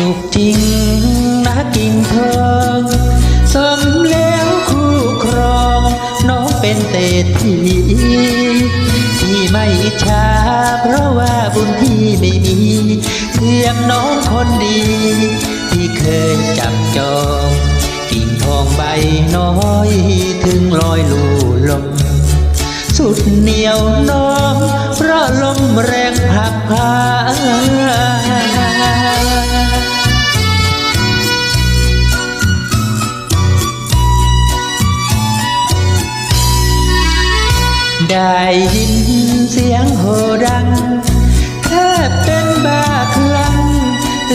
สุขจริงนะกิ่งเพิงสมแล้วคู่ครอง น้องเป็นเศรษฐีที่ไม่ช้าเพราะว่าบุญที่ไม่มีเทียมน้องคนดี ที่เคยจับจอง กิ่งทองใบน้อยถึงลอยลูลมสุดเหนียวน้องเพราะลมแรงผักพา ได้ยินเสียงโหดังแทบเป็นบ้าคลั่ง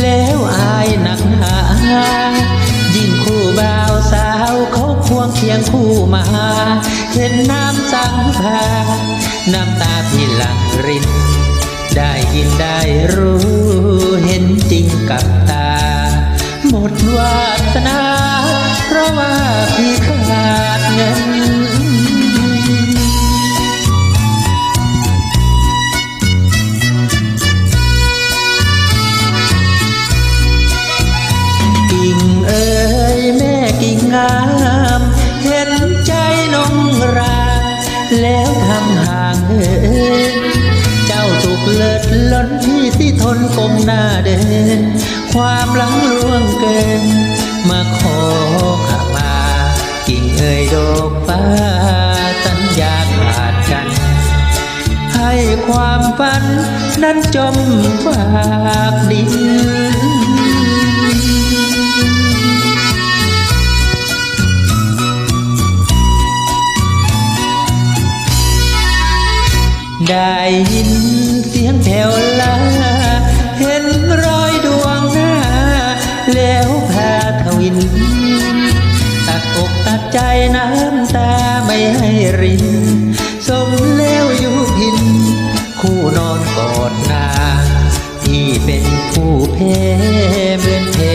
แล้วอายหนักหนายิ่งคู่บ่าวสาวเขาควงเคียงคู่มา เห็นน้ำสังพาน้ำตาพี่หลังรินได้ยินได้รู้เห็นจริงกับ งาม เห็นใจน้องรา แล้วทำห่างเหินเจ้าถูกเลิศล้นที่ที่ทนก้มหน้าเดิน ความหลังล่วงเกิน มาขอขมากิ่งเอ๋ยดอกฟ้าสัญญาขาดกัน ให้ความฝันนั้นจมฝากดิน ได้ยินเสียงแผ่วลา เห็นรอยดวงหน้า แล้วพาทวิน ตัดอกตัดใจน้ำตาไม่ให้ริน สมแล้วอยู่พิน คู่นอนกอดนา ที่เป็นผู้แพ้เหมือนแพ้